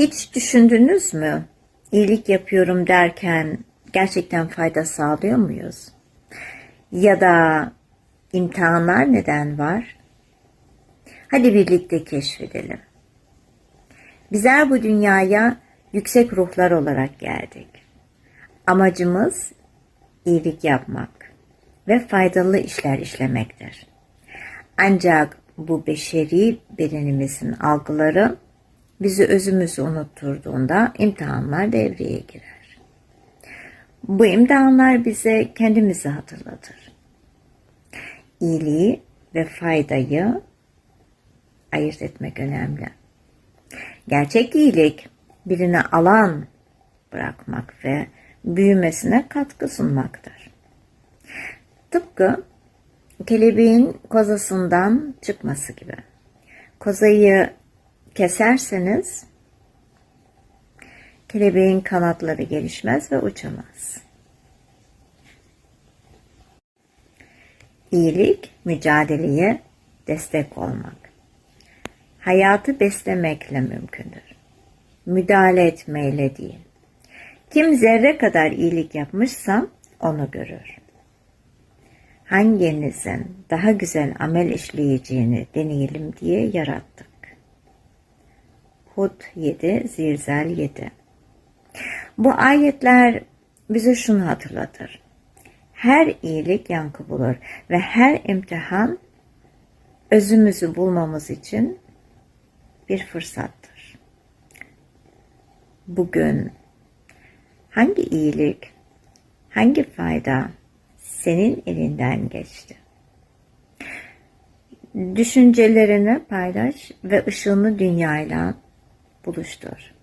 Hiç düşündünüz mü? İyilik yapıyorum derken gerçekten fayda sağlıyor muyuz? Ya da imtihanlar neden var? Hadi birlikte keşfedelim. Bizler bu dünyaya yüksek ruhlar olarak geldik. Amacımız iyilik yapmak ve faydalı işler işlemektir. Ancak bu beşeri bedenimizin algıları bizi özümüzü unutturduğunda imtihanlar devreye girer. Bu imtihanlar bize kendimizi hatırlatır. İyiliği ve faydayı ayırt etmek önemli. Gerçek iyilik birine alan bırakmak ve büyümesine katkı sunmaktır. Tıpkı kelebeğin kozasından çıkması gibi. Kozayı keserseniz kelebeğin kanatları gelişmez ve uçamaz. İyilik mücadeleye destek olmak. Hayatı beslemekle mümkündür. Müdahale etmeyle değil. Kim zerre kadar iyilik yapmışsa onu görür. Hanginizin daha güzel amel işleyeceğini deneyelim diye yarattık. Hud 7, Zilzal 7 Bu ayetler bize şunu hatırlatır. Her iyilik yankı bulur ve her imtihan özümüzü bulmamız için bir fırsattır. Bugün hangi iyilik, hangi fayda senin elinden geçti? Düşüncelerini paylaş ve ışığını dünyayla buluştur.